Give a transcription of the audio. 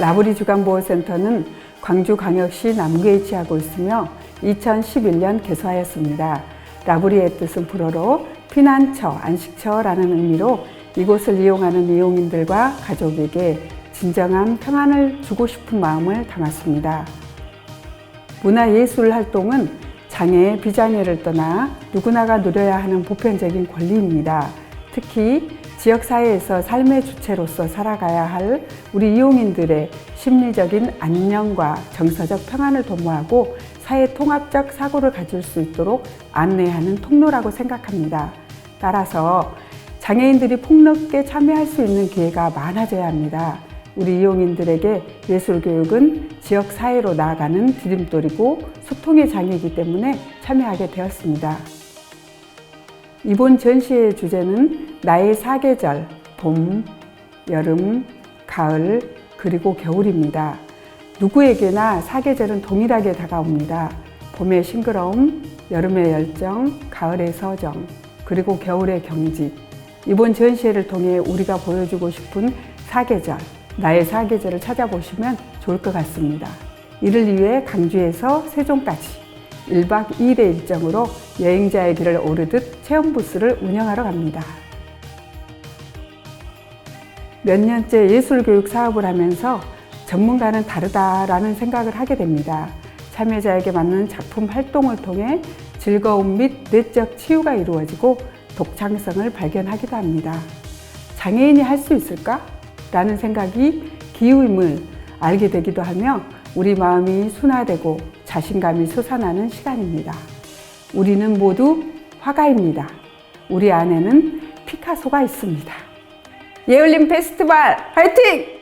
라브리 주간보호센터는 광주광역시 남구에 위치하고 있으며 2011년 개소하였습니다. 라브리의 뜻은 불어로 피난처, 안식처라는 의미로 이곳을 이용하는 이용인들과 가족에게 진정한 평안을 주고 싶은 마음을 담았습니다. 문화예술 활동은 장애, 비장애를 떠나 누구나가 누려야 하는 보편적인 권리입니다. 특히 지역사회에서 삶의 주체로서 살아가야 할 우리 이용인들의 심리적인 안녕과 정서적 평안을 도모하고 사회 통합적 사고를 가질 수 있도록 안내하는 통로라고 생각합니다. 따라서 장애인들이 폭넓게 참여할 수 있는 기회가 많아져야 합니다. 우리 이용인들에게 예술교육은 지역 사회로 나아가는 디딤돌이고 소통의 장이기 때문에 참여하게 되었습니다. 이번 전시의 주제는 나의 사계절, 봄, 여름, 가을, 그리고 겨울입니다. 누구에게나 사계절은 동일하게 다가옵니다. 봄의 싱그러움, 여름의 열정, 가을의 서정, 그리고 겨울의 경직. 이번 전시회를 통해 우리가 보여주고 싶은 사계절, 나의 사계절을 찾아보시면 좋을 것 같습니다. 이를 위해 강주에서 세종까지 1박 2일의 일정으로 여행자의 길을 오르듯 체험 부스를 운영하러 갑니다. 몇 년째 예술교육 사업을 하면서 전문가는 다르다라는 생각을 하게 됩니다. 참여자에게 맞는 작품 활동을 통해 즐거움 및 내적 치유가 이루어지고 독창성을 발견하기도 합니다. 장애인이 할 수 있을까? 라는 생각이 기우임을 알게 되기도 하며 우리 마음이 순화되고 자신감이 솟아나는 시간입니다. 우리는 모두 화가입니다. 우리 안에는 피카소가 있습니다. 예울림 페스티벌 화이팅!